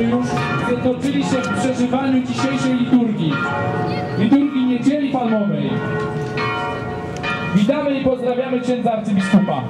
którzy już zatoczyli się w przeżywaniu dzisiejszej liturgii, liturgii niedzieli palmowej. Witamy i pozdrawiamy księdza arcybiskupa.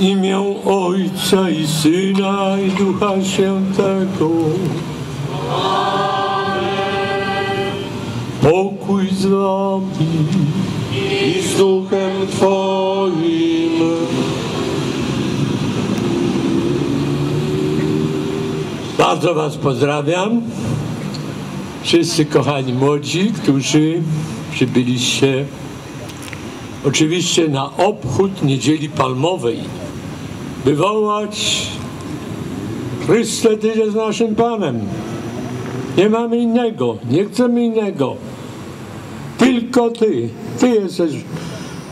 Imię Ojca i Syna i Ducha Świętego. Pokój z wami i z duchem Twoim. Bardzo Was pozdrawiam. Wszyscy kochani młodzi, którzy przybyliście oczywiście na obchód Niedzieli Palmowej, by wołać Chryste, Ty jest naszym Panem. Nie mamy innego, nie chcemy innego. Tylko Ty. Ty jesteś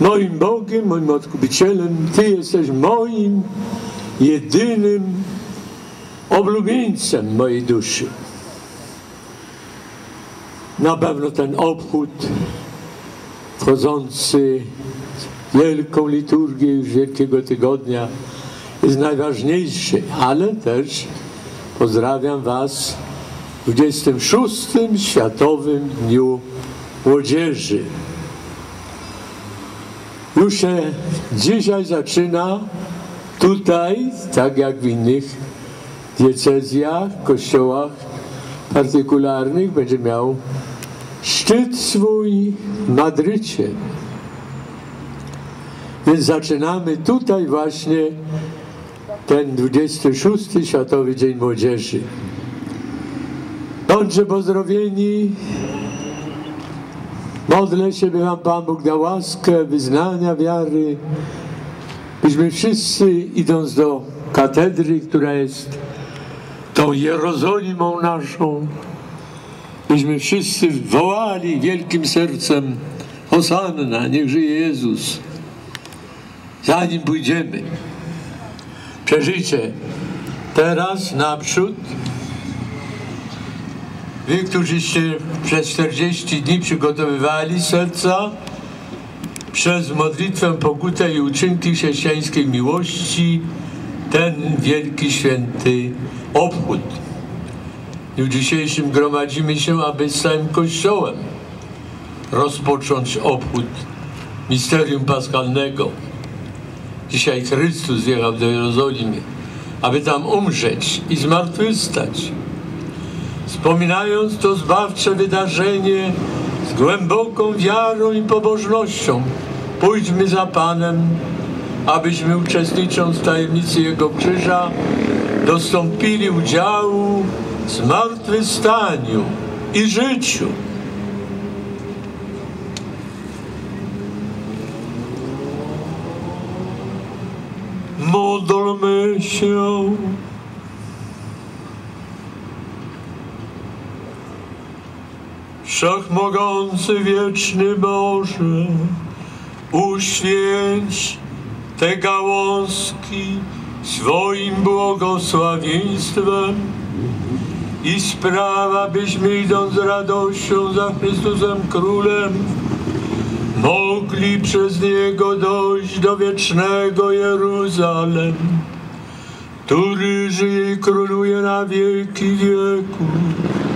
moim Bogiem, moim Odkupicielem. Ty jesteś moim jedynym oblubieńcem mojej duszy. Na pewno ten obchód wchodzący w wielką liturgię już Wielkiego Tygodnia jest najważniejszy, ale też pozdrawiam Was w 26. Światowym Dniu Młodzieży. już się dzisiaj zaczyna tutaj, tak jak w innych diecezjach, kościołach partykularnych, będzie miał szczyt swój w Madrycie. Więc zaczynamy tutaj właśnie ten 26. Światowy Dzień Młodzieży. Bądźże pozdrowieni. Modlę się, by Wam Pan Bóg dał łaskę wyznania wiary, byśmy wszyscy idąc do katedry, która jest tą Jerozolimą naszą, byśmy wszyscy wołali wielkim sercem Hosanna, niech żyje Jezus. Zanim pójdziemy, przeżyjcie teraz naprzód Wy, którzyście przez 40 dni przygotowywali serca przez modlitwę, pokutę i uczynki chrześcijańskiej miłości ten wielki, święty obchód. W dniu dzisiejszym gromadzimy się, aby z całym Kościołem rozpocząć obchód misterium paschalnego. Dzisiaj Chrystus wjechał do Jerozolimy, aby tam umrzeć i zmartwychwstać. Wspominając to zbawcze wydarzenie z głęboką wiarą i pobożnością, pójdźmy za Panem, abyśmy uczestnicząc w tajemnicy Jego krzyża, dostąpili udziału w zmartwychwstaniu i życiu. Módlmy się. Wszechmogący wieczny Boże, uświęć te gałązki swoim błogosławieństwem i sprawa, byśmy idąc z radością za Chrystusem Królem, mogli przez Niego dojść do wiecznego Jeruzalem, który żyje i króluje na wieki wieków.